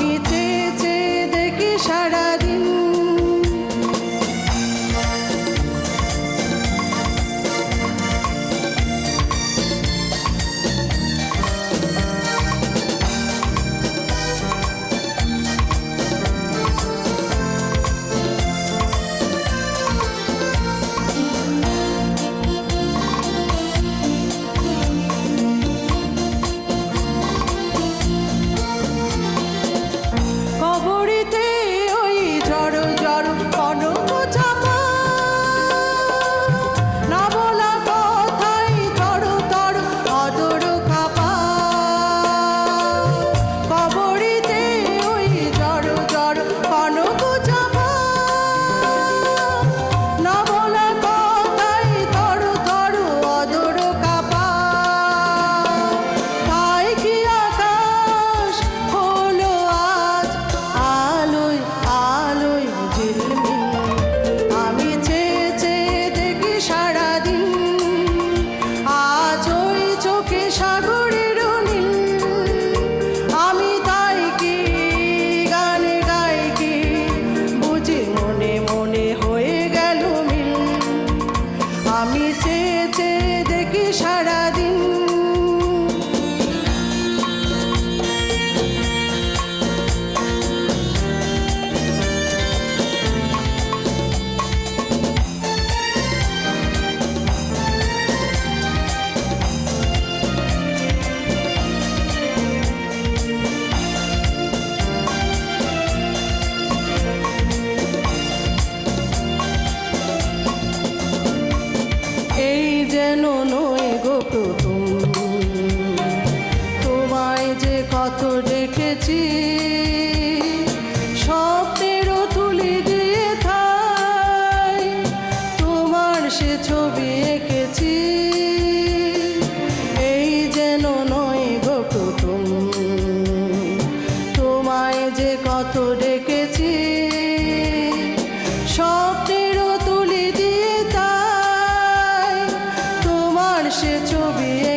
আমি যেন নয় গো প্রথম। তোমায় যে কত দেখেছি, স্বপ্নেরও তুলি তোমার সে ছবি এঁকেছি, এই যেন নয় তোমায় যে কত ডেকেছি ছবি